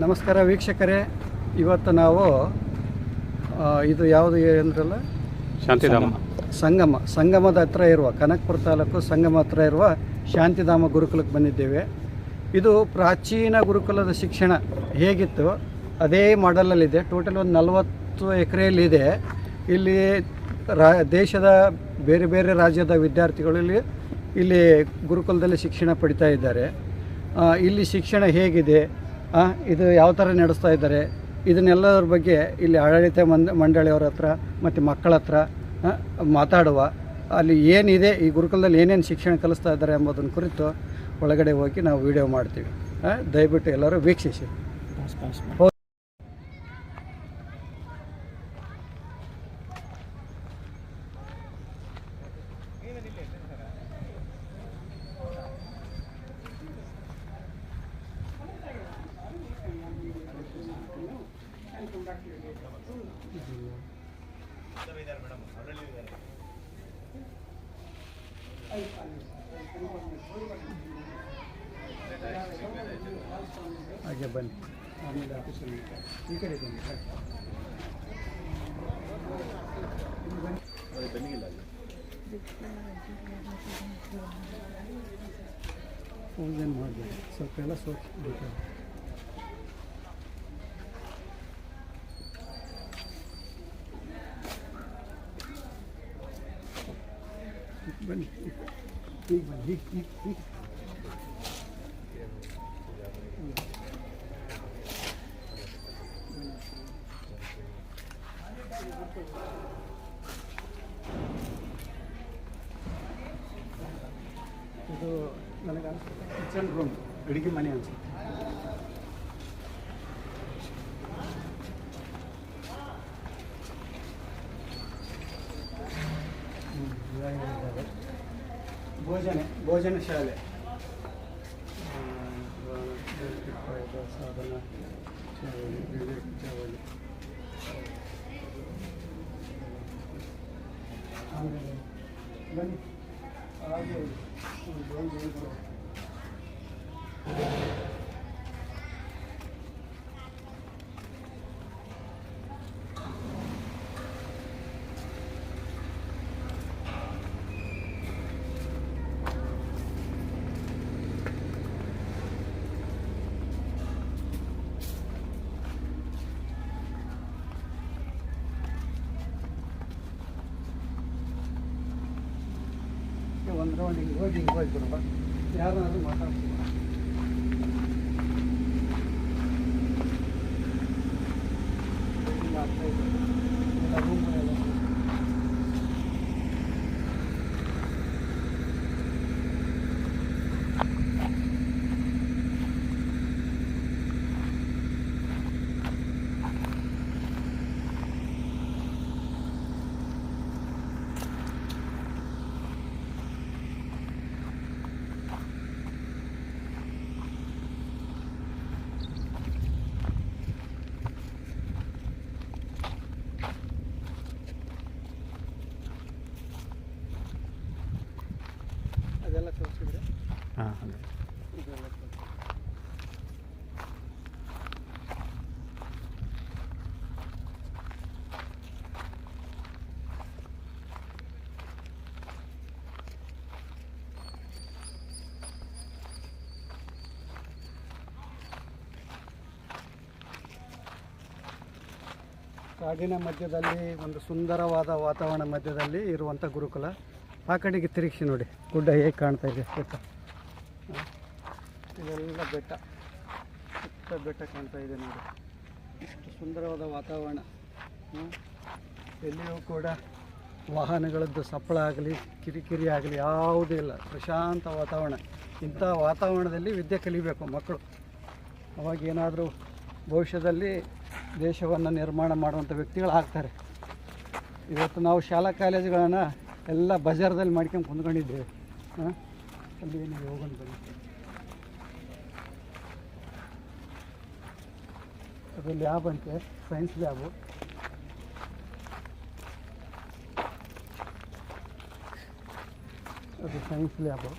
ನಮಸ್ಕಾರ ವೀಕ್ಷಕರೇ. ಇವತ್ತು ನಾವು ಇದು ಯಾವುದು ಅಂದ್ರಲ್ಲ ಶಾಂತಿಧಾಮ. ಸಂಗಮ. ಸಂಗಮದ ಹತ್ರ ಇರುವ ಕನಕಪುರ ತಾಲೂಕು ಸಂಗಮ ಹತ್ರ ಇರುವ ಶಾಂತಿಧಾಮ ಗುರುಕುಲಕ್ಕೆ ಬಂದಿದ್ದೇವೆ. ಇದು ಪ್ರಾಚೀನ ಗುರುಕುಲದ ಶಿಕ್ಷಣ ಹೇಗಿತ್ತು? ಅದೇ ಮಾಡಲಲ್ಲಿದೆ ಟೋಟಲ್ ಒಂದು ನಲವತ್ತು ಎಕರೆಯಲ್ಲಿದೆ. ಇಲ್ಲಿ ರಾ, ದೇಶದ ಬೇರೆ ಬೇರೆ ರಾಜ್ಯದ ವಿದ್ಯಾರ್ಥಿಗಳು ಇಲ್ಲಿ ಇಲ್ಲಿ ಗುರುಕುಲದಲ್ಲಿ ಶಿಕ್ಷಣ ಪಡಿತಾ ಇದ್ದಾರೆ. ಇಲ್ಲಿ ಶಿಕ್ಷಣ ಹೇಗಿದೆ? ಇದು ಯಾವ ಥರ ನಡೆಸ್ತಾ ಇದ್ದಾರೆ? ಇದನ್ನೆಲ್ಲದರ ಬಗ್ಗೆ ಇಲ್ಲಿ ಆಡಳಿತ ಮಂದ ಮಂಡಳಿಯವರ ಹತ್ರ, ಮತ್ತು ಮಕ್ಕಳ ಹತ್ರ ಮಾತಾಡುವ. ಅಲ್ಲಿ ಏನಿದೆ, ಈ ಗುರುಕುಲದಲ್ಲಿ ಏನೇನು ಶಿಕ್ಷಣ ಕಲಿಸ್ತಾ ಇದ್ದಾರೆ ಎಂಬುದನ್ನು ಕುರಿತು ಒಳಗಡೆ ಹೋಗಿ ನಾವು ವಿಡಿಯೋ ಮಾಡ್ತೀವಿ. ದಯವಿಟ್ಟು ಎಲ್ಲರೂ ವೀಕ್ಷಿಸಿ ಹಾಗೆ ಬನ್ನಿ ಆಮೇಲೆ ಆಫೀಸಲ್ಲಿ ಈ ಕಡೆ ಬನ್ನಿ ಏನು ಮಾಡಬೇಡಿ ಸ್ವಲ್ಪ ಎಲ್ಲ ಸೋಚ್ ಬೇಕಾದ್ರೆ ಬನ್ನಿ ಈಗ ಬನ್ನಿ ಈಗ ಈಗ ಈಗ ಇದು ನನಗೆ ಅನಿಸುತ್ತೆ ಕಿಚನ್ ರೂಮ್ ಅಡುಗೆ ಮನೆ ಅನಿಸುತ್ತೆ ಹ್ಮ್, ಇವಾಗ ಇದಾವೆ. ಭೋಜನ ಭೋಜನ ಶಾಲೆ ಆ, ಇವಾಗ ಸಾಧನ ಚಾವಡಿ ವಿವೇಕ್ ಚಾವಡಿ ಆಮೇಲೆ ಬನ್ನಿ ಹಾಗೆ ಒಂದು ಒಂದು ಒಂದು ಒಂದು ರೌಂಡ್ ಹಿಂಗೆ ಹೋಗಿ ಹಿಂಗೆ ಹೋಗಿ ಬಿಡುವ ಯಾರನ್ನಾದ್ರೂ ಮಾತಾಡ್ತೀವಿ ಹಿಂಗೆ ಆಗ್ತಾ ಇದೆ. ಎಲ್ಲ room ಎಲ್ಲ. ಅದೆಲ್ಲ ತೋರಿಸಿದ್ರೆ ಕಾಡಿನ ಮಧ್ಯದಲ್ಲಿ, ಒಂದು ಸುಂದರವಾದ ವಾತಾವರಣ ಮಧ್ಯದಲ್ಲಿ ಇರುವಂಥ ಗುರುಕುಲ. ಆ ಕಡೆಗೆ ತಿರುಗಿಸಿ ನೋಡಿ. ಗುಡ್ಡ ಹೇಗೆ ಕಾಣ್ತಾ ಇದೆ. ಇದೆಲ್ಲ ಬೆಟ್ಟ ಸುತ್ತ ಬೆಟ್ಟ ಕಾಣ್ತಾ ಇದೆ ನೋಡಿ. ಎಷ್ಟು ಸುಂದರವಾದ ವಾತಾವರಣ. ಎಲ್ಲಿಯೂ ಕೂಡ ವಾಹನಗಳದ್ದು ಸಪ್ಪಳ ಆಗಲಿ, ಕಿರಿಕಿರಿ ಆಗಲಿ ಯಾವುದೂ ಇಲ್ಲ. ಪ್ರಶಾಂತ ವಾತಾವರಣ. ಇಂಥ ವಾತಾವರಣದಲ್ಲಿ ವಿದ್ಯೆ ಕಲಿಬೇಕು ಮಕ್ಕಳು. ಅವಾಗ ಏನಾದರೂ ಭವಿಷ್ಯದಲ್ಲಿ ದೇಶವನ್ನು ನಿರ್ಮಾಣ ಮಾಡುವಂಥ ವ್ಯಕ್ತಿಗಳು ಆಗ್ತಾರೆ. ಇವತ್ತು ನಾವು ಶಾಲಾ ಕಾಲೇಜುಗಳನ್ನು ಎಲ್ಲ ಬಜಾರ್ದಲ್ಲಿ ಮಾಡ್ಕೊಂಡು ಕುಂದ್ಕೊಂಡಿದ್ದೇವೆ ಹಾಂ ಅಲ್ಲಿ ಹೋಗೋಣ ಬನ್ನಿ. ಅದು ಲ್ಯಾಬ್ ಅಂತೆ ಸೈನ್ಸ್ ಲ್ಯಾಬು ಅದು ಸೈನ್ಸ್ ಲ್ಯಾಬು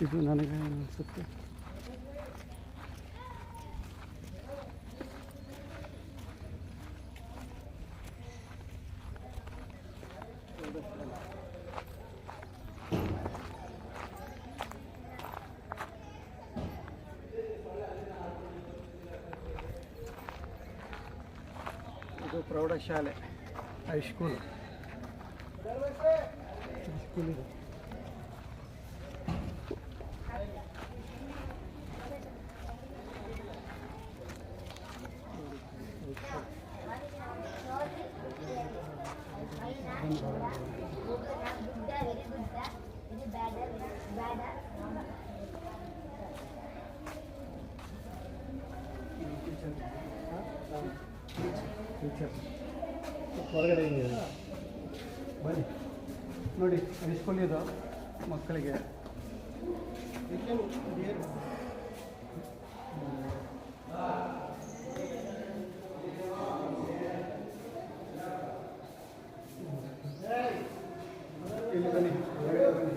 ಇದು ನನಗೆ ಅನಿಸುತ್ತೆ ಇದು ಪ್ರೌಢಶಾಲೆ ಹೈಸ್ಕೂಲ್ ಹೈಸ್ಕೂಲ್ ಇದೆ ಟೀಚರ್ ಹೊರಗಡೆ ಇದೆ ಬನ್ನಿ ನೋಡಿ ಹೈಸ್ಕೂಲ್ ಇದು ಮಕ್ಕಳಿಗೆ ಇಲ್ಲಿ ಬನ್ನಿ ಹೊರಗಡೆ ಬನ್ನಿ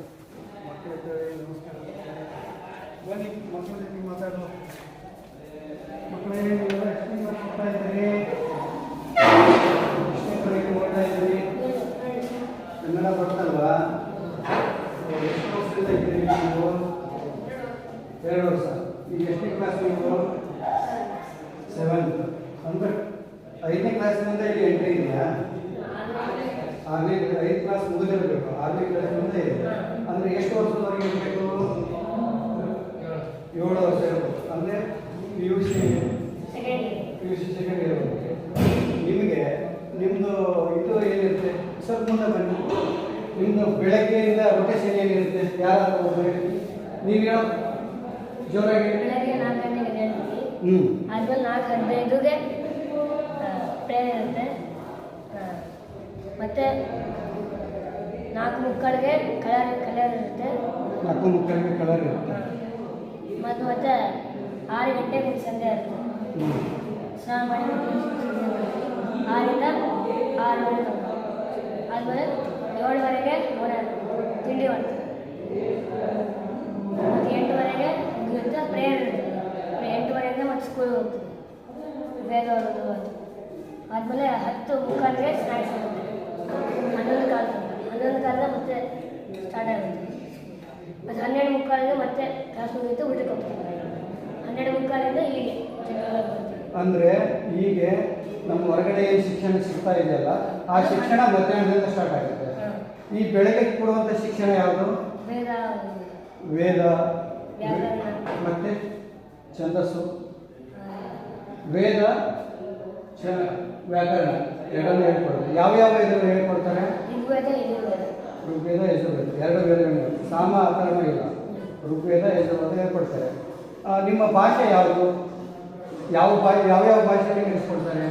ಮಕ್ಕಳ ಹತ್ರ ನಮಸ್ಕಾರ ಬನ್ನಿ ಮಕ್ಕಳ ಜೊತೆ ಮಾತಾಡುವ ಮಕ್ಕಳೇ ನೀವೆಲ್ಲ ಎಷ್ಟು ಮಾಡ್ತಾ ಇದ್ದೀರಿ ಎಷ್ಟನೇ ತರಗತಿ ಓದ್ತಾ ಇದ್ದೀರಿ ಕನ್ನಡ ಬರ್ತಲ್ವಾ ಎಷ್ಟು ವರ್ಷದಿಂದ ಇದ್ದೀರಿ ನೀವು ಎರಡು ವರ್ಷ ಈಗ ಎಷ್ಟನೇ ಕ್ಲಾಸ್ ನೀವು ಸೆವೆಂತ್ ಅಂದ್ರೆ ಐದನೇ ಕ್ಲಾಸಿನಿಂದ ಇಲ್ಲಿ ಎಂಟ್ರಿ ಇದೆಯಾ ಆರನೇ ಐದು ಕ್ಲಾಸ್ ಮುಗಿದಿರಬೇಕು ಆರನೇ ಕ್ಲಾಸಿನಿಂದ ಇದೆ ಅಂದರೆ ಎಷ್ಟು ವರ್ಷದವರೆಗೆ ಇರಬೇಕು ಏಳು ವರ್ಷ ಇರಬೇಕು ಅಂದರೆ P U C P U C second year ನಿಮಗೆ ನಿಮ್ಮದು ಇದು ಸ್ವಲ್ಪ ಮುಂದೆ ಬನ್ನಿ ನಿಮ್ಮದು ಬೆಳಗ್ಗೆಯಿಂದ ರೊಟೇಷನ್ ಏನಿರುತ್ತೆ ಯಾರು ಹೇಳಿ. ನೀವು ಹೇಳೋ ಜೋರಾಗಿ ಬೆಳಗ್ಗೆ ನಾಲ್ಕು ಗಂಟೆಗೆ ಹೇಳ್ತೀವಿ ಹ್ಞೂ ಆದ್ಮೇಲೆ ನಾಲ್ಕು ಹದಿನೈದುಗೆ ಪ್ರೇಯರ್ ಇರುತ್ತೆ. ಮತ್ತೆ ನಾಲ್ಕು ಮುಕ್ಕಳಿಗೆ ಕಲರ್ ಕಲರ್ ಇರುತ್ತೆ. ನಾಲ್ಕು ಮುಕ್ಕಳಿಗೆ ಕಲರ್ ಇರುತ್ತೆ. ಮತ್ತು ಮತ್ತೆ ಆರು ಗಂಟೆಗೆ ಸಂಜೆ ಇರುತ್ತೆ ಸ್ನಾನ ಮಾಡಿ ಆರಿಂದ ಆರು ಗಂಟೆ ಆದಮೇಲೆ ಏಳುವರೆಗೆ ಓಡ ತಿಂಡಿ ಮಾಡ್ತೀವಿ ಮತ್ತು ಎಂಟುವರೆಗೆ ಮುಗಿಯುತ್ತೆ, ಪ್ರೇಯರ್ ಇರುತ್ತೆ. ಎಂಟುವರೆಗೆ ಮತ್ತೆ ಸ್ಕೂಲ್ಗೆ ಹೋಗ್ತೀವಿ ಬೇಗ ಹೋಗೋದು ಅದು ಆದಮೇಲೆ ಹತ್ತು ಮುಕ್ಕಾಲಿಗೆ ಸ್ನಾಕ್ಸ್ ಆಗುತ್ತೆ. ಹನ್ನೊಂದು ಕಾಲ ಹನ್ನೊಂದು ಕಾಲದ ಮತ್ತೆ ಸ್ಟಾರ್ಟ್ ಆಗುತ್ತೆ. ಮತ್ತು ಹನ್ನೆರಡು ಮುಕ್ಕಾಲಿಗೆ ಮತ್ತೆ ಕ್ಲಾಸ್ ಮುಗಿಯುತ್ತೆ, ಊಟಕ್ಕೆ ಹೋಗ್ತೀವಿ. ಹನ್ನೆರಡು ಮುಕ್ಕಾಲಿಂದ ಹೀಗೆ. ಅಂದರೆ ಹೀಗೆ ನಮ್ಮ ಹೊರಗಡೆ ಏನು ಶಿಕ್ಷಣ ಸಿಗ್ತಾ ಇದೆಯಲ್ಲ? ಆ ಶಿಕ್ಷಣ ಮಧ್ಯಾಹ್ನದಿಂದ ಸ್ಟಾರ್ಟ್ ಆಗುತ್ತೆ. ಈ ಬೆಳಗ್ಗೆ ಕೊಡುವಂಥ ಶಿಕ್ಷಣ ಯಾವುದು? ವೇದ. ಮತ್ತೆ ಛಂದಸ್ಸು. ವೇದ ವ್ಯಾಕರಣ. ಎರಡನ್ನೂ ಹೇಳ್ಕೊಡ್ತಾರೆ ಯಾವ್ಯಾವ ಇದನ್ನು ಹೇಳ್ಕೊಡ್ತಾರೆ? ಋಗ್ವೇದ ಯಜುರ್ವೇದ. ಎರಡು ವೇದಗಳು ಸಾಮ ಅಥರ್ವ ಇಲ್ಲ ಋಗ್ವೇದ ಯಜುರ್ವೇದ ಹೇಳ್ಕೊಡ್ತಾರೆ. ನಿಮ್ಮ ಭಾಷೆ ಯಾವುದು? ಯಾವ ಭಾ ಯಾವ್ಯಾವ ಭಾಷೆಯಲ್ಲಿ ನಡೆಸ್ಕೊಡ್ತಾರೆ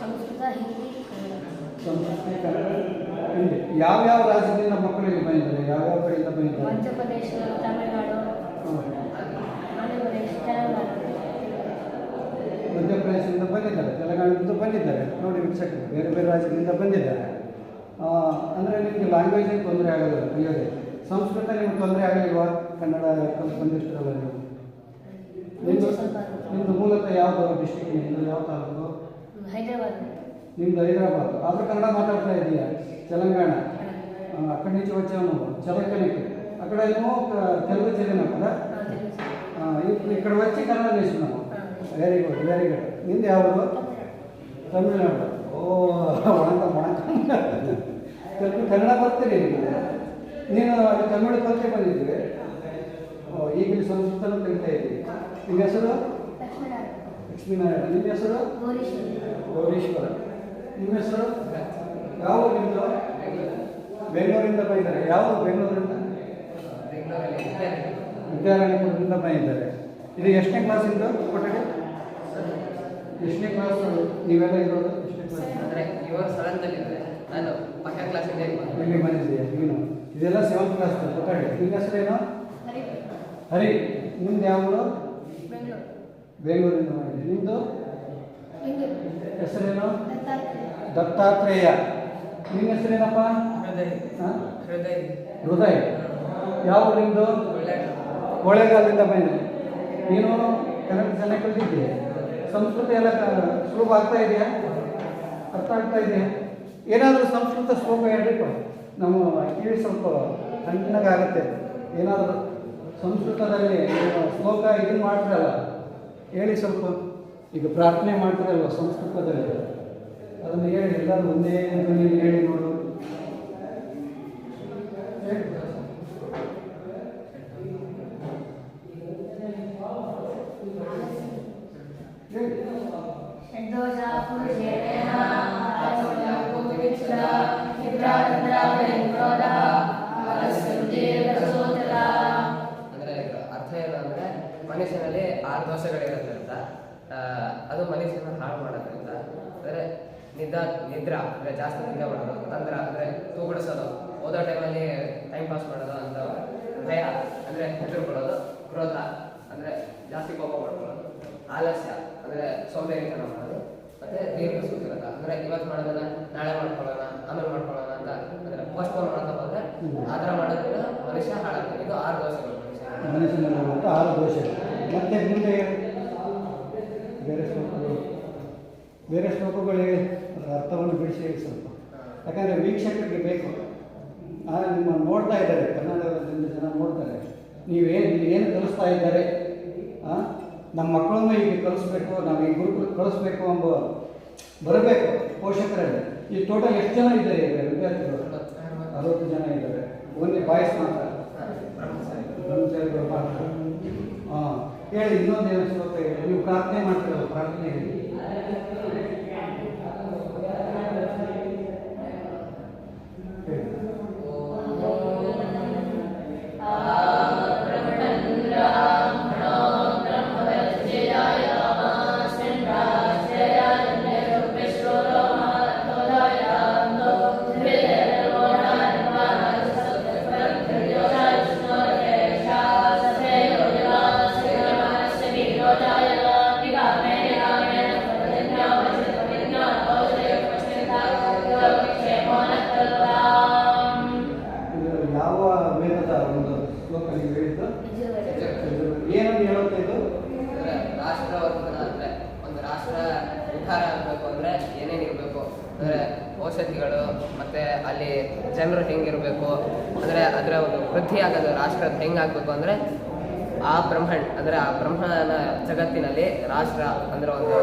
ಸಂಸ್ಕೃತ ಹಿಂದಿ ಕನ್ನಡ ಸಂಸ್ಕೃತ ಕನ್ನಡ ಹಿಂದಿ ಯಾವ್ಯಾವ ರಾಜ್ಯದಿಂದ ಮಕ್ಕಳಿಗೆ ಬಂದಿದ್ದಾರೆ? ಯಾವ್ಯಾವ ಕಡೆಯಿಂದ ಬಂದಿದ್ದಾರೆ? ಮಧ್ಯಪ್ರದೇಶ ತಮಿಳುನಾಡು ಮಧ್ಯಪ್ರದೇಶದಿಂದ ಬಂದಿದ್ದಾರೆ ತೆಲಂಗಾಣದಿಂದ ಬಂದಿದ್ದಾರೆ. ನೋಡಿ ವೀಕ್ಷಕರು ಬೇರೆ ಬೇರೆ ರಾಜ್ಯದಿಂದ ಬಂದಿದ್ದಾರೆ. ಅಂದರೆ ನಿಮಗೆ ಲ್ಯಾಂಗ್ವೇಜ್ ತೊಂದರೆ ಆಗೋದಿಲ್ಲ ಕಲಿಯೋದೇ ಸಂಸ್ಕೃತ ನಿಮ್ಗೆ ತೊಂದರೆ ಆಗಲಿಲ್ವಾ ಕನ್ನಡ ಬಂದಿರ್ತಾರಲ್ಲ ಬಂದಿರ್ತೀರಲ್ಲ ನೀವು? ನಿಮ್ಮದು ನಿಮ್ಮದು ಮೂಲತಃ ಯಾವುದು ಡಿಸ್ಟ್ರಿಕ್ಟ್ ನಿಮ್ಮದು ಯಾವ ತಾಲೂಕು? ಹೈದರಾಬಾದ್. ನಿಮ್ದು ಹೈದರಾಬಾದ್ ಆದರೂ ಕನ್ನಡ ಮಾತಾಡ್ತಾ ಇದೀಯಾ తెలంగాణ ఆ, అక్కడి నుంచి వచ్చాము చదవకనికి అక్కడ ఏమో క- తెలుగు చదివినాం కదా ఆ, ఇప్పుడు ఇక్కడ వచ్చి కన్నడ నేర్చుకున్నాము వెరీ గుడ్ వెరీ గుడ్ నింది ఎవరు ತಮಿಳುನಾಡು ಓ ವಣಕ ವಣಕ ಸ್ವಲ್ಪ ಕನ್ನಡ ಬರ್ತೀರಿ ನಿಮಗೆ ನೀನು ಅಲ್ಲಿ ತಮಿಳು ಕಲಿತೆ ಬಂದಿದ್ವಿ ಓ ಈಗ ಇಲ್ಲಿ ಸಂಸ್ಕೃತನೂ ಕಲಿತಾ ಇದ್ದೀವಿ ನಿಮ್ಮ ಹೆಸರು ಲಕ್ಷ್ಮೀನಾರಾಯಣ ನಿಮ್ಮ ಹೆಸರು ಗೌರೀಶ್ವರ ನಿಮ್ಮ ಹೆಸರು ಯಾವ ಊರಿಂದ ಬೆಂಗಳೂರಿಂದ ಬಂದಿದ್ದಾರೆ. ಯಾವ ಬೆಂಗಳೂರಿಂದ? ವಿದ್ಯಾರಣ್ಯಪುರದಿಂದ ಬಂದಿದ್ದಾರೆ. ಇದು ಎಷ್ಟನೇ ಕ್ಲಾಸಿಂದ ಕೊಠಡಿ ಎಷ್ಟನೇ ಕ್ಲಾಸ್ ನೀವೆಲ್ಲ ಇರೋದು ಎಷ್ಟನೇ ಕ್ಲಾಸ್ ಅಂದ್ರೆ ಇವಾಗ ಸಡನ್ದಲ್ಲಿದೆ ನಾನು ಪಕ್ಕ ಕ್ಲಾಸಿಂದ ಇಲ್ಲಿ ಬಂದಿದ್ದೀಯ ನೀನು. ಇದೆಲ್ಲ ಸೆವೆಂತ್ ಕ್ಲಾಸ್ ಕೊಠಡಿ ನಿಮ್ಮ ಹೆಸರೇನು? ಹರಿ. ನಿಮ್ದು ಯಾವ ಊರು? ಬೆಂಗಳೂರು. ಬೆಂಗಳೂರಿಂದ ಮಾಡಿದ್ದೀರಿ ನಿಮ್ಮದು ಹೆಸರೇನು? ದತ್ತಾತ್ರೇಯ. ದತ್ತಾತ್ರೇಯ. ನಿಮ್ಮ ಹೆಸರೇನಪ್ಪ? ಹೃದಯ. ಹಾಂ? ಹೃದಯ. ಹೃದಯ. ಯಾವ ನಿಮ್ಮದು ಕೊಳೆಗಾಲದಿಂದ ಬಂದ. ನೀನು ಕನ್ನಡ ಚೆನ್ನಾಗಿ ಕಲಿತಿದ್ದೀಯ ಸಂಸ್ಕೃತ ಎಲ್ಲ ಕ- ಸುಲಭ ಆಗ್ತಾ ಇದೆಯಾ? ಅರ್ಥ ಆಗ್ತಾ ಇದೆಯಾ? ಏನಾದರೂ ಸಂಸ್ಕೃತ ಶ್ಲೋಕ ಹೇಳ್ಬೇಕು ನಮ್ಮ ಕಿವಿ ಸ್ವಲ್ಪ ತಣ್ಣಗಾಗುತ್ತೆ. ಏನಾದರೂ ಸಂಸ್ಕೃತದಲ್ಲಿ ಶ್ಲೋಕ ಇದನ್ನು ಮಾಡ್ತಾರಲ್ಲ ಹೇಳಿ ಸ್ವಲ್ಪ. ಈಗ ಪ್ರಾರ್ಥನೆ ಮಾಡ್ತೀರಲ್ವ ಸಂಸ್ಕೃತದಲ್ಲಿ? ಅದನ್ನು ಹೇಳಿ ಎಲ್ಲರೂ ಒಂದೇ ಅಂತ ಹೇಳಿ ನೋಡು. ಅರ್ಥ ಏನಂದ್ರೆ ಮನುಷ್ಯನಲ್ಲಿ ಆರು ದೋಷಗಳಿರುತ್ತೆ. ಅದು ಮನುಷ್ಯನ ಹಾಳು ಮಾಡೋದ್ರಿಂದ ಅಂದರೆ ನಿದ್ರಾ ನಿದ್ರಾ ಅಂದರೆ ಜಾಸ್ತಿ ನಿದ್ದೆ ಮಾಡೋದು ತಂದ್ರ ಅಂದರೆ ತೂಗುಡಿಸೋದು. ಓದೋ ಟೈಮಲ್ಲಿ ಟೈಮ್ ಪಾಸ್ ಮಾಡೋದು ಅಂತ ಭಯ, ಅಂದರೆ ಹೆದರ್ಕೊಳ್ಳೋದು ಕ್ರೋಧ ಅಂದರೆ ಜಾಸ್ತಿ ಕೋಪ ಮಾಡ್ಕೊಳ್ಳೋದು, ಆಲಸ್ಯ, ಅಂದರೆ ಸೋಂಬೇರಿತನ ಮಾಡೋದು, ಮತ್ತೆ ದೀರ್ಘ ಸೂಚಕ ಅಂದರೆ ಇವತ್ತು ಮಾಡೋದನ್ನ ನಾಳೆ ಮಾಡ್ಕೊಳ್ಳೋಣ, ಆಮೇಲೆ ಮಾಡ್ಕೊಳ್ಳೋಣ ಅಂತ, ಅಂದ್ರೆ ಪೋಸ್ಟ್ಪೋನ್ ಮಾಡ್ತಾ ಬಂದ್ರೆ ಆ ಥರ ಮಾಡೋದ್ರಿಂದ ಮನುಷ್ಯ ಹಾಳಾಗ್ತದೆ. ಇದು ಆರು ದೋಷಗಳು ಮನುಷ್ಯ ಆರು ದೋಷ ಮತ್ತೆ ಮುಂದೆ ಬೇರೆ ಶ್ಲೋಕಗಳು ಬೇರೆ ಶ್ಲೋಕಗಳಿಗೆ ಅರ್ಥವನ್ನು ಬಿಡಿಸಿ ಸ್ವಲ್ಪ. ಯಾಕಂದರೆ ವೀಕ್ಷಕರಿಗೆ ಬೇಕು. ಆ ನಿಮ್ಮ ನೋಡ್ತಾ ಇದ್ದಾರೆ ಕರ್ನಾಟಕದಿಂದ ಜನ ನೋಡ್ತಾರೆ. ನೀವೇನು ನೀವು ಏನು ಕಲಿಸ್ತಾ ಇದ್ದಾರೆ? ನಮ್ಮ ಮಕ್ಕಳನ್ನು ಈಗ ಕಲಿಸ್ಬೇಕು ನಾವು ಈ ಗುರುಕುಲ ಕಳಿಸ್ಬೇಕು ಎಂಬ ಬರಬೇಕು ಪೋಷಕರಲ್ಲಿ. ಈ ಟೋಟಲ್ ಎಷ್ಟು ಜನ ಇದ್ದಾರೆ ಈಗ ವಿದ್ಯಾರ್ಥಿಗಳು? ಅರವತ್ತು ಜನ ಇದ್ದಾರೆ. ಓನ್ಲಿ ಬಾಯ್ಸ್ ಮಾತ್ರ. ಬ್ರಹ್ಮಚಾರಿಗಳು ಮಾತ್ರ ಹಾಂ ಹೇಳಿ ಇನ್ನೊಂದು ನೀವು ಪ್ರಾರ್ಥನೆ ಮಾಡ್ತೀರಲ್ಲ ಪ್ರಾರ್ಥನೆ ಜನರು ಹೆಂಗಿರಬೇಕು ಅಂದರೆ ಅದರ ಒಂದು ವೃದ್ಧಿ ಆಗೋದು ರಾಷ್ಟ್ರ ಹೆಂಗಾಗಬೇಕು ಅಂದ್ರೆ ಆ ಬ್ರಹ್ಮಣ್ ಅಂದರೆ ಆ ಬ್ರಹ್ಮನ ಜಗತ್ತಿನಲ್ಲಿ ರಾಷ್ಟ್ರ ಅಂದ್ರೆ ಒಂದು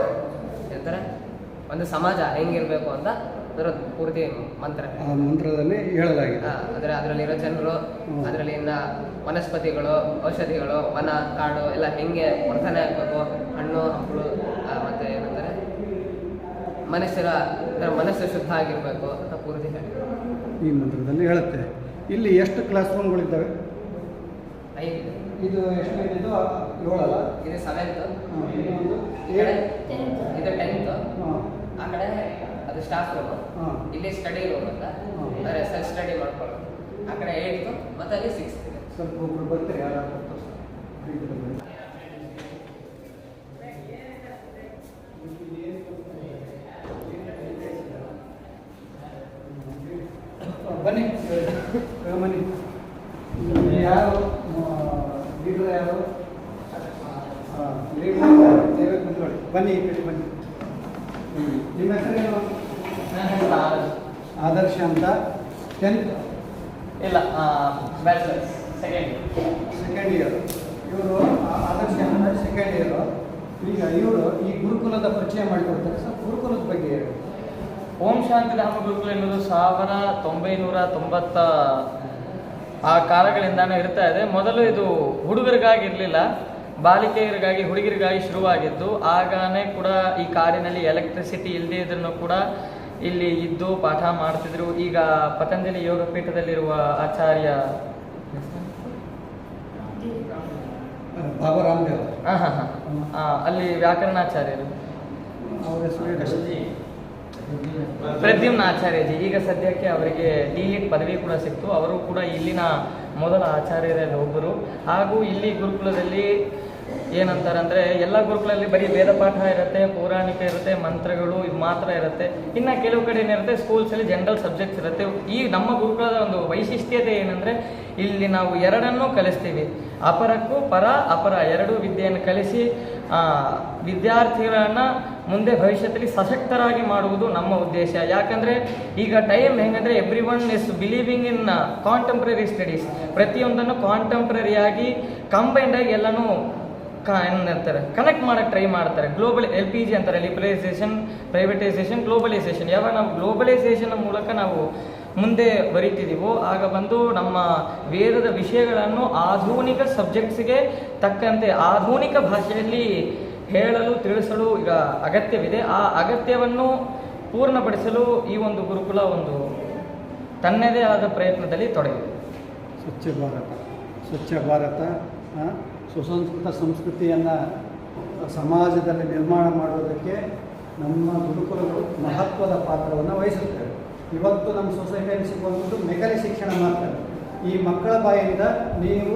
ಏನಂತಾರೆ ಒಂದು ಸಮಾಜ ಹೆಂಗಿರಬೇಕು ಅಂತ ಅದರ ಪೂರ್ತಿ ಮಂತ್ರ. ಮಂತ್ರದಲ್ಲಿ ಹೇಳಲಾಗಿದೆ. ಅಂದರೆ ಅಂದ್ರೆ ಅದರಲ್ಲಿರೋ ಜನರು ಅದರಲ್ಲಿ ಅದರಲ್ಲಿನ ವನಸ್ಪತಿಗಳು ಔಷಧಿಗಳು ವನ ಕಾಡು ಎಲ್ಲ ಹೆಂಗೆ ವರ್ತನೆ ಆಗಬೇಕು ಹಣ್ಣು ಹಂಪಲು ಮತ್ತೆ ಏನಂತಾರೆ ಮನುಷ್ಯರ ಅಂದ್ರೆ ಮನಸ್ಸು ಶುದ್ಧ ಆಗಿರ್ಬೇಕು. ಈ ಮಂತ್ರದಲ್ಲಿ ಹೇಳುತ್ತೆ. ಇಲ್ಲಿ ಎಷ್ಟು ಕ್ಲಾಸ್ ರೂಮ್ಗಳಿದ್ದಾವೆ ಐದು. ಇದು ಎಷ್ಟು ಇದು? ಏಳಲ್ಲ? ಇದು ಸೆವೆಂತ್ ಇದು ಟೆಂತ್ ಆ ಕಡೆ ಅದು ಸ್ಟಾಫ್ ರೂಮ್ ಇಲ್ಲಿ ಸ್ಟಡಿ ರೂಮ್ ಅಂತ. ಸೆಲ್ಫ್ ಸ್ಟಡಿ ಮಾಡ್ಕೊಳ್ಳೋದು. ಆ ಕಡೆ ಏಯ್ತು ಮತ್ತೆ ಅಲ್ಲಿ ಸಿಕ್ಸ್ ಇದೆ ಸ್ವಲ್ಪ ಒಬ್ಬರು ಬರ್ತಾರೆ ಯಾರು ಬನ್ನಿ ಬೇಗ ಬನ್ನಿ ಇಲ್ಲಿ ಯಾರು ಲೀಡರ್ ಯಾರು ಹಾಂ ಲೀಡರ್ ನೀವೇ ಕುತ್ಕೊಳ್ಳಿ ಬನ್ನಿ ಈ ಕಡೆ ಬನ್ನಿ ಹ್ಮ್. ನಿಮ್ಮ ಹೆಸರೇನು ಆದರ್ಶ ಅಂತ ಟೆಂತ್ ಇಲ್ಲ ಬ್ಯಾಚಲರ್ಸ್ ಸೆಕೆಂಡ್ ಸೆಕೆಂಡ್ ಇಯರ್ ಇವರು ಆದರ್ಶ ಅಂದರೆ ಸೆಕೆಂಡ್ ಇಯರು ಈಗ ಇವರು ಈ ಗುರುಕುಲದ ಪರಿಚಯ ಮಾಡಿಕೊಡ್ತಾರೆ. ಸರ್ ಗುರುಕುಲದ ಬಗ್ಗೆ ಹೇಳಿ. ಓಂ ಶಾಂತಿಧಾಮ ಗುರುಕುಲ ಎನ್ನುವುದು ಸಾವಿರ ತೊಂಬೈನೂರ ತೊಂಬತ್ತ ಆ ಕಾಲಗಳಿಂದಾನೇ ಇರ್ತಾ ಇದೆ. ಮೊದಲು ಇದು ಹುಡುಗರಿಗಾಗಿ ಇರಲಿಲ್ಲ ಬಾಲಿಕೆಯರಿಗಾಗಿ ಹುಡುಗರಿಗಾಗಿ ಶುರುವಾಗಿದ್ದು ಆಗಾನೇ ಕೂಡ ಈ ಕಾಡಿನಲ್ಲಿ ಎಲೆಕ್ಟ್ರಿಸಿಟಿ ಇಲ್ಲದೇ ಇದ್ರೂ ಕೂಡ ಇಲ್ಲಿ ಇದ್ದು ಪಾಠ ಮಾಡ್ತಿದ್ರು. ಈಗ ಪತಂಜಲಿ ಯೋಗ ಪೀಠದಲ್ಲಿರುವ ಆಚಾರ್ಯ ಬಾಬಾ ರಾಮದೇವ್. ಹಾ ಹಾ, ಹಾ. ಅಲ್ಲಿ ವ್ಯಾಕರಣಾಚಾರ್ಯರು. ಅವ್ರ. ಪ್ರದ್ಯುಮ್ನ ಆಚಾರ್ಯಜಿ. ಈಗ ಸದ್ಯಕ್ಕೆ ಅವರಿಗೆ ಡಿ ಲಿಟ್ ಪದವಿ ಕೂಡ ಸಿಕ್ತು. ಅವರು ಕೂಡ ಇಲ್ಲಿನ ಮೊದಲ ಆಚಾರ್ಯರಲ್ಲಿ ಒಬ್ಬರು. ಹಾಗೂ ಇಲ್ಲಿ ಗುರುಕುಲದಲ್ಲಿ ಏನಂತಾರೆ ಅಂದರೆ ಎಲ್ಲ ಗುರುಗಳಲ್ಲಿ ಬರೀ ವೇದ ಪಾಠ ಇರುತ್ತೆ, ಪೌರಾಣಿಕ ಇರುತ್ತೆ, ಮಂತ್ರಗಳು ಇದು ಮಾತ್ರ ಇರುತ್ತೆ. ಇನ್ನು ಕೆಲವು ಕಡೆ ಏನಿರುತ್ತೆ ಸ್ಕೂಲ್ಸಲ್ಲಿ ಜನರಲ್ ಸಬ್ಜೆಕ್ಟ್ಸ್ ಇರುತ್ತೆ. ಈ ನಮ್ಮ ಗುರುಕುಲದ ಒಂದು ವೈಶಿಷ್ಟ್ಯತೆ ಏನಂದರೆ, ಇಲ್ಲಿ ನಾವು ಎರಡನ್ನೂ ಕಲಿಸ್ತೀವಿ. ಅಪರಕ್ಕೂ ಪರ, ಅಪರ ಎರಡೂ ವಿದ್ಯೆಯನ್ನು ಕಲಿಸಿ ವಿದ್ಯಾರ್ಥಿಗಳನ್ನ ಮುಂದೆ ಭವಿಷ್ಯದಲ್ಲಿ ಸಶಕ್ತರಾಗಿ ಮಾಡುವುದು ನಮ್ಮ ಉದ್ದೇಶ. ಯಾಕಂದರೆ ಈಗ time ಹೆಂಗಂದರೆ every one is believing in contemporary studies ಪ್ರತಿಯೊಂದನ್ನು ಕಾಂಟೆಂಪ್ರರಿಯಾಗಿ ಕಂಬೈಂಡ್ ಆಗಿ ಎಲ್ಲನೂ ಕ ಏನಿರ್ತಾರೆ ಕನೆಕ್ಟ್ ಮಾಡಕ್ಕೆ ಟ್ರೈ ಮಾಡ್ತಾರೆ. ಗ್ಲೋಬಲ್ ಎಲ್ ಪಿ ಜಿ ಅಂತಾರೆ ಲಿಬರಲೈಸೇಷನ್ ಪ್ರೈವೇಟೈಸೇಷನ್ ಗ್ಲೋಬಲೈಸೇಷನ್ ಯಾವಾಗ ನಾವು ಗ್ಲೋಬಲೈಸೇಷನ್ ಮೂಲಕ ನಾವು ಮುಂದೆ ಬರೀತಿದ್ದೀವೋ ಆಗ ಬಂದು ನಮ್ಮ ವೇದದ ವಿಷಯಗಳನ್ನು ಆಧುನಿಕ ಸಬ್ಜೆಕ್ಟ್ಸ್ಗೆ ತಕ್ಕಂತೆ ಆಧುನಿಕ ಭಾಷೆಯಲ್ಲಿ ಹೇಳಲು ತಿಳಿಸಲು ಈಗ ಅಗತ್ಯವಿದೆ. ಆ ಅಗತ್ಯವನ್ನು ಪೂರ್ಣಪಡಿಸಲು ಈ ಒಂದು ಗುರುಕುಲ ಒಂದು ತನ್ನದೇ ಆದ ಪ್ರಯತ್ನದಲ್ಲಿ ತೊಡಗಿದೆ. ಸ್ವಚ್ಛ ಭಾರತ ಸ್ವಚ್ಛ ಭಾರತ ಸುಸಂಸ್ಕೃತ ಸಂಸ್ಕೃತಿಯನ್ನು ಸಮಾಜದಲ್ಲಿ ನಿರ್ಮಾಣ ಮಾಡುವುದಕ್ಕೆ ನಮ್ಮ ಗುರುಕುಲಗಳು ಮಹತ್ವದ ಪಾತ್ರವನ್ನು ವಹಿಸುತ್ತವೆ. ಇವತ್ತು ನಮ್ಮ ಸೊಸೈಟಿಯಲ್ಲಿ ಸಿಗುವಂಥದ್ದು ಮೆಗಲಿ ಶಿಕ್ಷಣ ಮಾತ್ರ. ಈ ಮಕ್ಕಳ ಬಾಯಿಂದ ನೀವು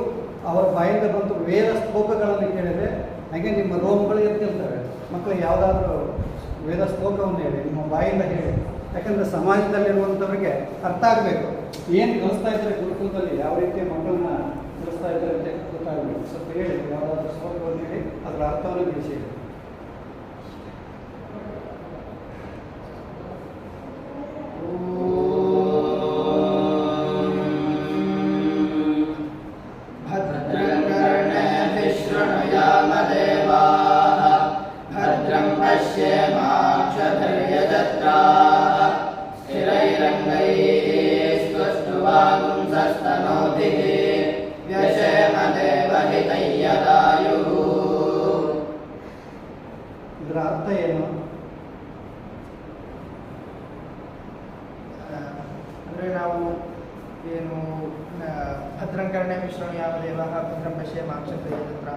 ಅವರ ಬಾಯಿಂದ ಬಂದು ವೇದ ಶ್ಲೋಕಗಳನ್ನು ಕೇಳಿದರೆ ಹಾಗೆ ನಿಮ್ಮ ರೋಗಗಳು ಎತ್ತಿರ್ತವೆ ಮಕ್ಕಳು, ಯಾವುದಾದ್ರೂ ವೇದ ಸ್ತೋತ್ರವನ್ನು ಹೇಳಿ, ನಿಮ್ಮ ಬಾಯಿಂದ ಹೇಳಿ. ಯಾಕಂದರೆ ಸಮಾಜದಲ್ಲಿರುವಂಥವ್ರಿಗೆ ಅರ್ಥ ಆಗಬೇಕು. ಏನು ಕಲಿಸ್ತಾ ಇದ್ದಾರೆ ಗುರುಕುಲದಲ್ಲಿ, ಯಾವ ರೀತಿ ಮಕ್ಕಳನ್ನ ಕಲಿಸ್ತಾ ಇದ್ದಾರೆ ಅಂತ ಗೊತ್ತಾಗಬೇಕು. ಸ್ವಲ್ಪ ಹೇಳಿ, ಯಾವುದಾದ್ರೂ ಸ್ತೋತ್ರವನ್ನು ಹೇಳಿ, ಅದರ ಅರ್ಥವನ್ನು ತಿಳಿಸಿ. ಹೇಳಿ ಭದ್ರಂ ಪುತ್ರ ಪಶ್ಯ ಮಾಂಸತ್ರ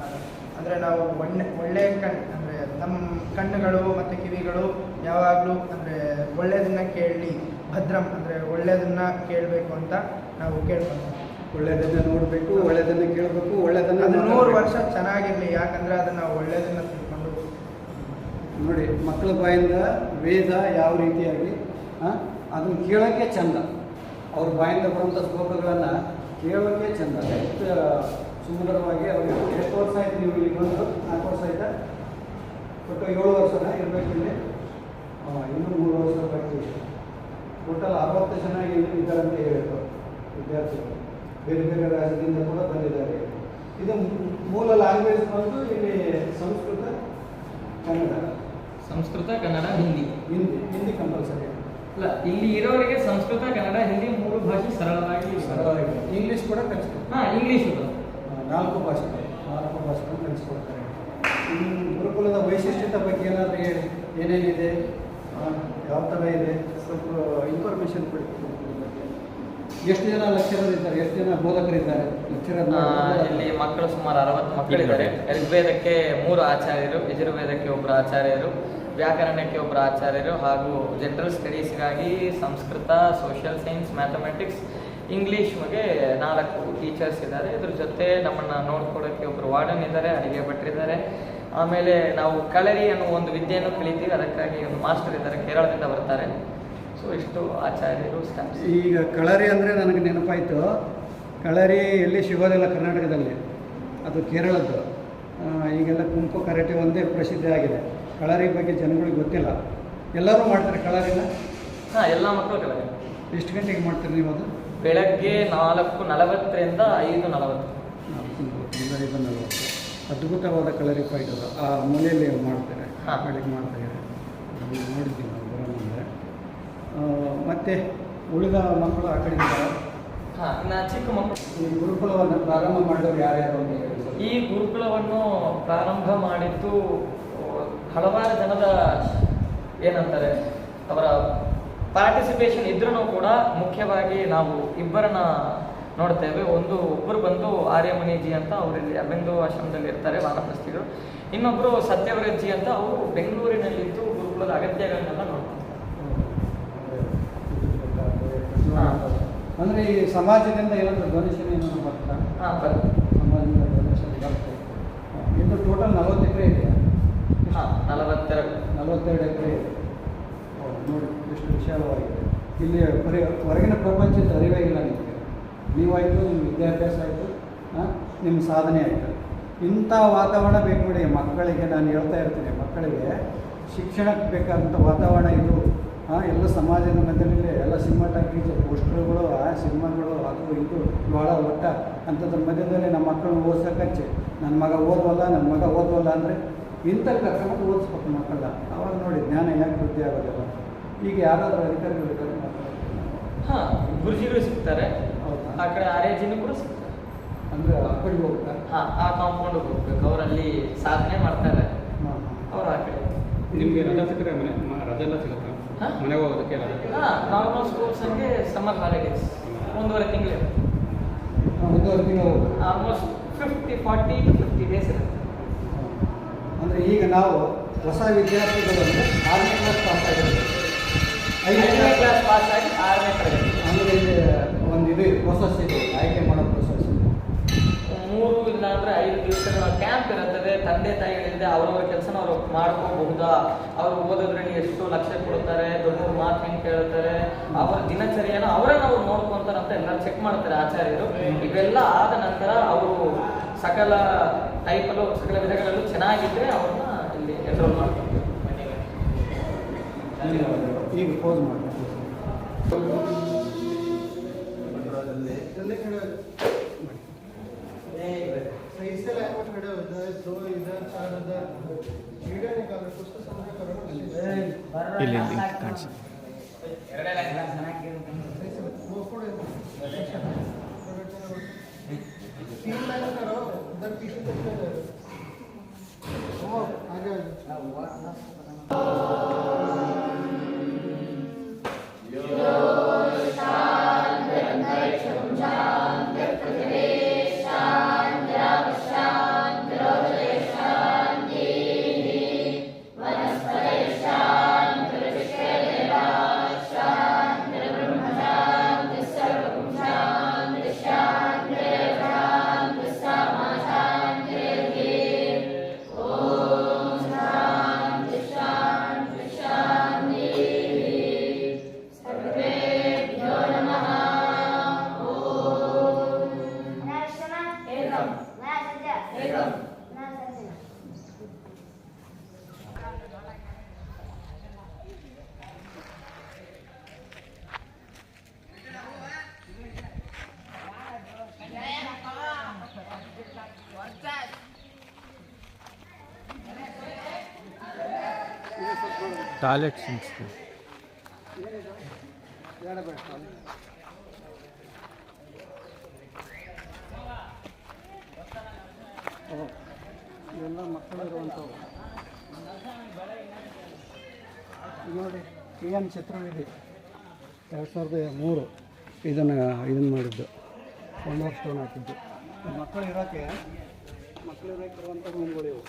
ಅಂದರೆ ನಾವು ಒಳ್ಳೆ ಒಳ್ಳೆಯ ಕಣ್ ಅಂದರೆ ನಮ್ಮ ಕಣ್ಣುಗಳು ಮತ್ತು ಕಿವಿಗಳು ಯಾವಾಗಲೂ ಅಂದರೆ ಒಳ್ಳೆಯದನ್ನ ಕೇಳಲಿ ಭದ್ರಂ ಅಂದರೆ ಒಳ್ಳೆಯದನ್ನ ಕೇಳಬೇಕು ಅಂತ ನಾವು ಕೇಳ್ಕೊಂತೀವಿ. ಒಳ್ಳೆಯದನ್ನು ನೋಡಬೇಕು ಒಳ್ಳೆಯದನ್ನು ಕೇಳಬೇಕು ಒಳ್ಳೆಯದನ್ನು ಅದು ನೂರು. ವರ್ಷ ಚೆನ್ನಾಗಿರಲಿ ಯಾಕಂದರೆ ಅದನ್ನು ಒಳ್ಳೆಯದನ್ನ ತಿಳ್ಕೊಂಡು ನೋಡಿ ಮಕ್ಕಳ ಬಾಯಿಂದ ವೇದ ಯಾವ ರೀತಿಯಾಗಿ ಅದನ್ನು ಅದನ್ನ ಕೇಳೋಕ್ಕೆ ಚಂದ. ಅವ್ರ ಬಾಯಿಂದ ಬರುವಂಥ ಶ್ಲೋಕಗಳನ್ನು ಕೇಳೋಕ್ಕೆ ಚೆಂದ. ಎಷ್ಟು ಸುಂದರವಾಗಿ ಅವ್ರಿಗೆ ಎಷ್ಟು ವರ್ಷ ಆಯ್ತು ನೀವು ಇಲ್ಲಿ ಬಂದು? ನಾಲ್ಕು ವರ್ಷ ಆಯ್ತಾ? ಒಟ್ಟು ಏಳು ವರ್ಷನ? ಇರಬೇಕು ಇಲ್ಲಿ? ಇನ್ನೂ ಮೂರು ವರ್ಷ ಬಾಕಿ ಟೋಟಲ್ ಅರವತ್ತು ಜನ ಇಲ್ಲಿ ಇದ್ದಾರೆ ಅಂತ ಹೇಳಿದರು ವಿದ್ಯಾರ್ಥಿಗಳು. ಬೇರೆ ಬೇರೆ ರಾಜ್ಯದಿಂದ ಕೂಡ ಬಂದಿದ್ದಾರೆ. ಇದು ಮೂಲ ಲ್ಯಾಂಗ್ವೇಜ್ ಬಂದು ಇಲ್ಲಿ ಸಂಸ್ಕೃತ ಕನ್ನಡ. ಸಂಸ್ಕೃತ ಕನ್ನಡ ಹಿಂದಿ. ಹಿಂದಿ ಹಿಂದಿ ಕಂಪಲ್ಸರಿ ಅಲ್ಲ ಇಲ್ಲಿ ಇರೋರಿಗೆ ಸಂಸ್ಕೃತ ಕನ್ನಡ ಹಿಂದಿ ಮೂರು ಭಾಷೆ ಸರಳವಾಗಿ ಸರಳವಾಗಿ. ಇಂಗ್ಲೀಷ್ ಕೂಡ ಕಲಿಸ್ತಾರೆ ಹಾಂ ಕೂಡ. ನಾಲ್ಕು ಭಾಷೆಗಳು ನಾಲ್ಕು ಭಾಷೆಗಳು ಕಲಿಸ್ಕೊಡ್ತಾರೆ. ಇನ್ನು ಗುರುಕುಲದ ವೈಶಿಷ್ಟ್ಯದ ಬಗ್ಗೆ ಏನಾದರೂ ಹೇಳಿ ಏನೇನಿದೆ? ಆ, ಯಾವ ಥರ ಇದೆ? ಸ್ವಲ್ಪ ಇನ್ಫಾರ್ಮೇಷನ್ ಕೊಡಿ. ಎಷ್ಟು ಜನ ಲೆಕ್ಚರರ್ ಇದ್ದಾರೆ? ಎಷ್ಟು ಜನ ಬೋಧಕರಿದ್ದಾರೆ? ಲೆಕ್ಚರರ್ ಇಲ್ಲಿ ಮಕ್ಕಳು ಸುಮಾರು ಅರವತ್ತು ಮಕ್ಕಳಿದ್ದಾರೆ. ಋಗ್ವೇದಕ್ಕೆ ಮೂರು ಆಚಾರ್ಯರು ಯಜುರ್ವೇದಕ್ಕೆ ಒಬ್ಬರು ಆಚಾರ್ಯರು. ವ್ಯಾಕರಣಕ್ಕೆ ಒಬ್ಬರು ಆಚಾರ್ಯರು ಹಾಗೂ general ಸ್ಟಡೀಸ್ಗಾಗಿ Sanskrit social science mathematics English ಬಗ್ಗೆ ನಾಲ್ಕು ಟೀಚರ್ಸ್ ಇದ್ದಾರೆ. ಇದ್ರ ಜೊತೆ ನಮ್ಮನ್ನು ನೋಡ್ಕೊಳ್ಳೋಕ್ಕೆ ಒಬ್ಬರು ವಾರ್ಡನ್ ಇದ್ದಾರೆ, ಅಡುಗೆ ಭಟ್ರಿದ್ದಾರೆ ಆಮೇಲೆ ನಾವು ಕಳರಿ ಅನ್ನೋ ಒಂದು ವಿದ್ಯೆಯನ್ನು ಕಲಿತೀವಿ. ಅದಕ್ಕಾಗಿ ಒಂದು ಮಾಸ್ಟರ್ ಇದ್ದಾರೆ, ಕೇರಳದಿಂದ ಬರ್ತಾರೆ. ಸೊ ಇಷ್ಟು ಆಚಾರ್ಯರು ಈಗ ಕಳರಿ ಅಂದರೆ ನನಗೆ ನೆನಪಾಯಿತು. ಕಳರಿ ಎಲ್ಲಿ ಸಿಗೋದಿಲ್ಲ ಕರ್ನಾಟಕದಲ್ಲಿ? ಅದು ಕೇರಳದ್ದು. ಈಗೆಲ್ಲ ಕುಂಕು ಕರಾಟೆ ಒಂದೇ ಪ್ರಸಿದ್ಧಿ ಆಗಿದೆ ಕಳರಿ ಬಗ್ಗೆ ಜನಗಳಿಗೆ ಗೊತ್ತಿಲ್ಲ. ಎಲ್ಲರೂ ಮಾಡ್ತಾರೆ ಕಳರಿನ? ಹಾಂ ಎಲ್ಲ ಮಕ್ಕಳು ಕಳರಿ. ಎಷ್ಟು ಗಂಟೆಗೆ ಮಾಡ್ತೀರಿ ನೀವು ಅದು? ಬೆಳಗ್ಗೆ ನಾಲ್ಕು ನಲವತ್ತರಿಂದ ಐದು ನಲವತ್ತು. ನಾಲ್ಕು ಐದು ನಲವತ್ತು. ಅದ್ಭುತವಾದ ಕಳರಿ ಫೈಟ್ ಅದು. ಆ ಮೂಲೆಯಲ್ಲಿ ಮಾಡ್ತಾರೆ? ಹಾ. ಬೆಳಗ್ಗೆ ಮಾಡ್ತಾರೆ ನೋಡಿದ್ದೀವಿ ನಾವು ಬರೋಣಂದರೆ ಮತ್ತೆ ಉಳಿದ ಮಕ್ಕಳು ಆ ಕಡೆ. ಹಾಂ ಇನ್ನು ಚಿಕ್ಕ ಮಕ್ಕಳು. ಈ ಗುರುಕುಲವನ್ನು ಪ್ರಾರಂಭ ಮಾಡಿದವರು ಯಾರ್ಯಾರು ಅಂತ ಹೇಳಿ ಈ ಗುರುಕುಲವನ್ನು ಪ್ರಾರಂಭ ಮಾಡಿದ್ದು ಹಲವಾರು ಜನದ ಏನಂತಾರೆ ಅವರ ಪಾರ್ಟಿಸಿಪೇಷನ್ ಇದ್ರೂ ಕೂಡ ಮುಖ್ಯವಾಗಿ ನಾವು ಇಬ್ಬರನ್ನ ನೋಡ್ತೇವೆ. ಒಂದು ಒಬ್ಬರು ಬಂದು ಆರ್ಯಮಣಿಜಿ ಅಂತ ಅವರು ಇಲ್ಲಿ ಅಬೆಂದು ಆಶ್ರಮದಲ್ಲಿ ಇರ್ತಾರೆ ವಾನಪ್ರಸ್ಥಿಗಳು. ಇನ್ನೊಬ್ಬರು ಸತ್ಯವ್ರಜ್ಜಿ ಅಂತ ಅವರು ಬೆಂಗಳೂರಿನಲ್ಲಿದ್ದು ಗುರುಕುಲದ ಅಗತ್ಯಗಳನ್ನೆಲ್ಲ ನೋಡ್ತಾರೆ. ಹಾ. ಅಂದ್ರೆ ಈ ಸಮಾಜದಿಂದ ಏನಾದರೂ ಡೊನೇಷನ್ ಏನಾದ್ರು ಬರ್ತಾ ಹಾಂ ಬರುತ್ತೆ. ಸಮಾಜದಿಂದ ಡೊನೇಷನ್ ಬರುತ್ತೆ. ಇದು ಟೋಟಲ್ ನಲವತ್ತು ಎಕರೆ ಇದೆಯಾ? ಹಾಂ, ನಲವತ್ತೆರಡು. ನಲವತ್ತೆರಡು ಎಕರೆ. ನೋಡಿ, ಎಷ್ಟು ವಿಶಾಲವಾಗಿದೆ. ಇಲ್ಲಿ ಬರೀ ಹೊರಗಿನ ಪ್ರಪಂಚದ ಅರಿವೇ ಇಲ್ಲ ನಿಮಗೆ. ನೀವಾಯಿತು ನಿಮ್ಮ ವಿದ್ಯಾಭ್ಯಾಸ ಆಯಿತು ನಿಮ್ಮ ಸಾಧನೆ ಆಯಿತು. ಇಂಥ ವಾತಾವರಣ ಬೇಕು ನೋಡಿ ಮಕ್ಕಳಿಗೆ ನಾನು ಹೇಳ್ತಾ ಇರ್ತೀನಿ, ಮಕ್ಕಳಿಗೆ ಶಿಕ್ಷಣಕ್ಕೆ ಬೇಕಾದಂಥ ವಾತಾವರಣ ಇದು. ಹಾಂ, ಎಲ್ಲ ಸಮಾಜದ ಮಧ್ಯದಲ್ಲಿ ಎಲ್ಲ ಸಿನಿಮಾ ಟಾಕೀಸ್ ಪೋಸ್ಟರ್ಗಳು, ಆ ಸಿನಿಮಾಗಳು ಅದು ಇದು ಭಾಳ ಒಟ್ಟ. ಅಂಥದ್ರ ಮಧ್ಯದಲ್ಲಿ ನಮ್ಮ ಮಕ್ಕಳನ್ನ ಓದ್ಸೋಕೆ ಹಚ್ಚಿ. ನನ್ನ ಮಗ ಓದ್ವಲ್ಲ, ನನ್ನ ಮಗ ಓದ್ವಲ್ಲ ಅಂದರೆ ಇಂಥ ಕರ್ಕೊಂಡು ಓದಿಸ್ಬೇಕು ಮಕ್ಕಳನ್ನ ಅವಾಗ ನೋಡಿ ಜ್ಞಾನ ಯಾಕೆ ವೃದ್ಧಿ ಆಗೋದಿಲ್ಲ ಈಗ ಯಾರಾದರೂ ಅಧಿಕಾರಿಗಳು ಇದ್ದಾರೆ ಹಾಂ ಗುರುಜಿಗಳು ಸಿಗ್ತಾರೆ. ಹೌದಾ? ಆ ಕಡೆ ಆರ್ಯಜಿನೂ ಕೂಡ ಸಿಗ್ತಾರೆ. ಅಂದರೆ ಆ ಕಡೆ ಹೋಗ್ತಾರೆ ಹಾಂ ಆ ಕಾಂಪೌಂಡ್ ಹೋಗ್ಬೇಕು. ಅವರಲ್ಲಿ ಸಾಧನೆ ಮಾಡ್ತಾರೆ ಹಾಂ ಅವ್ರು ಆ ಕಡೆ. ನಿಮಗೆ ರಜಾ ಸಿಕ್ಕರೆ ಮನೆ ಮ- ರಜೆ ಎಲ್ಲ ಸಿಗುತ್ತೆ? ಹಾಂ? ಮನೆಗೆ ಹೋಗೋದಕ್ಕೆ ಎಲ್ಲ ಹಾಂ ನಾರ್ಮಲ್ ಸ್ಕೂಲ್ಸ್ ಹಂಗೆ ಸಮ್ಮರ್ ಹಾಲಿಡೇಸ್ ಒಂದೂವರೆ ತಿಂಗಳು. ಒಂದೂವರೆ ತಿಂಗಳು almost fifty forty to fifty days ಇರುತ್ತೆ. ಅಂದರೆ ಈಗ ನಾವು ಹೊಸ ವಿದ್ಯಾರ್ಥಿಗಳನ್ನು ಆರನೇ ಕ್ಲಾಸ್ ಪಾಸ್ ಆಗಿರ್ತೀವಿ ಐದನೇ ಕ್ಲಾಸ್ ಪಾಸ್ ಆಗಿ ಆರನೇ ತರಗತಿ. ಅಂದರೆ ಒಂದು ಇದು ಪ್ರೊಸೆಸ್ ಇದೆ ಆಯ್ಕೆ ಮಾಡೋ ಪ್ರೊಸೆಸ್ ಇದೆ. ಮೂರು ಇಲ್ಲ ಅಂದರೆ ಐದು ದಿವಸ ಕ್ಯಾಂಪ್ ಇರುತ್ತದೆ. ತಂದೆ ತಾಯಿಗಳಿಂದ ಅವರವರ ಕೆಲಸನ ಅವರು ಮಾಡ್ಕೋಬಹುದಾ? ಅವರು ಓದೋದ್ರಲ್ಲಿ ಎಷ್ಟು ಲಕ್ಷ್ಯ ಕೊಡ್ತಾರೆ? ದೊಡ್ಡವ್ರ ಮಾತು ಹೆಂಗೆ ಕೇಳ್ತಾರೆ? ಅವರ ದಿನಚರಿಯನ್ನು ಅವರನ್ನ ಅವ್ರು ನೋಡ್ಕೊಂತಾರೆ ಅಂತ ಎಲ್ಲರೂ ಚೆಕ್ ಮಾಡ್ತಾರೆ ಆಚಾರ್ಯರು. ಇವೆಲ್ಲ ಆದ ನಂತರ ಅವರು ಸಕಲ ಟೈಪಲ್ಲೂ ಸಕಲ ವಿಧಗಳಲ್ಲೂ ಚೆನ್ನಾಗಿದ್ರೆ ಅವ್ರನ್ನ ಇಲ್ಲಿ ಎನ್ರೋಲ್ ಮಾಡ್ತಾರೆ ಈಗ ಪೋಸ್ ಮಾಡಿ सही से लाइन में खड़े हो जाए दो इधर चार उधर वीडियो निकाल रहे कुछ तो समझ करो 必须得这个。什么还是我来 ಟಾಯ್ಲೆಟ್ ಸಂಸ್ಥೆ ಇವೆಲ್ಲ ಮಕ್ಕಳು ಇರುವಂಥವು ನೋಡಿ ಪಿ ಎನ್ ಚಿತ್ರವಿದೆ ಎರಡು ಸಾವಿರದ ಮೂರು. ಇದನ್ನು ಇದನ್ನು ಮಾಡಿದ್ದು. ಸ್ಟೋನ್ ಹಾಕಿದ್ದು. ಮಕ್ಕಳು ಇರೋಕ್ಕೆ ಮಕ್ಕಳು ಇರೋಕ್ಕೆ ಇರುವಂಥ ರೂಮ್ಗಳು ಇವು.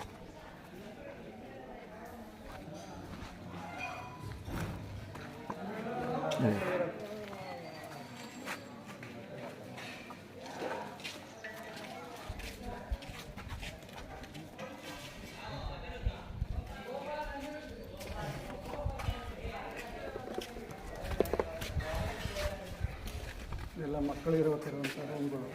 ಇದೆಲ್ಲ ಮಕ್ಕಳು ಇರಬೇಕಿರುವಂಥ ರೂಮ್ಗಳು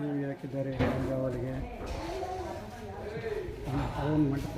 देखने में किधर है गाँव वाले गए मंडप